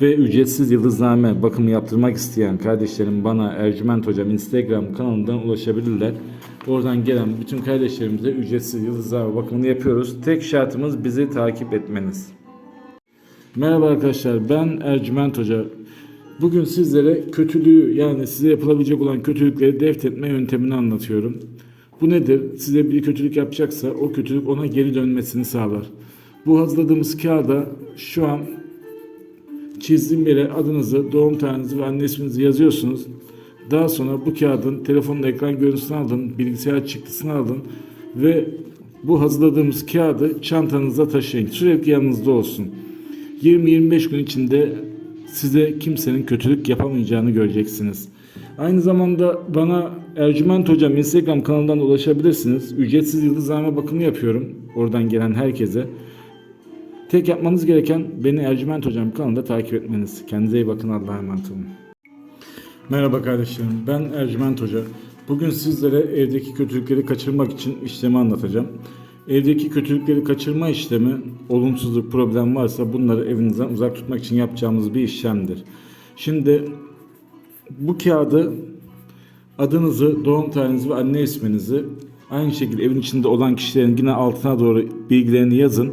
Ve ücretsiz yıldızname bakımı yaptırmak isteyen kardeşlerim bana Ercüment Hocam Instagram kanalından ulaşabilirler. Oradan gelen bütün kardeşlerimize ücretsiz yıldızname bakımını yapıyoruz. Tek şartımız bizi takip etmeniz. Merhaba arkadaşlar ben Ercüment Hoca. Bugün sizlere kötülüğü yani size yapılabilecek olan kötülükleri defnetme yöntemini anlatıyorum. Bu nedir? Size bir kötülük yapacaksa o kötülük ona geri dönmesini sağlar. Bu hazırladığımız kağıda şu an çizdiğim yere adınızı, doğum tarihinizi ve anne isminizi yazıyorsunuz. Daha sonra bu kağıdın telefonun ekran görüntüsünü alın, bilgisayar çıktısını alın ve bu hazırladığımız kağıdı çantanızda taşıyın. Sürekli yanınızda olsun. 20-25 gün içinde size kimsenin kötülük yapamayacağını göreceksiniz. Aynı zamanda bana Ercüment Hocam Instagram kanalından ulaşabilirsiniz. Ücretsiz yıldızname bakımı yapıyorum. Oradan gelen herkese. Tek yapmanız gereken beni Ercüment Hocam kanalında takip etmeniz. Kendinize iyi bakın. Allah'a emanet olun. Merhaba kardeşlerim. Ben Ercüment Hoca. Bugün sizlere evdeki kötülükleri kaçırmak için işlemi anlatacağım. Evdeki kötülükleri kaçırma işlemi, olumsuzluk, problem varsa bunları evinizden uzak tutmak için yapacağımız bir işlemdir. Şimdi bu kağıdı adınızı, doğum tarihinizi ve anne isminizi aynı şekilde evin içinde olan kişilerin yine altına doğru bilgilerini yazın.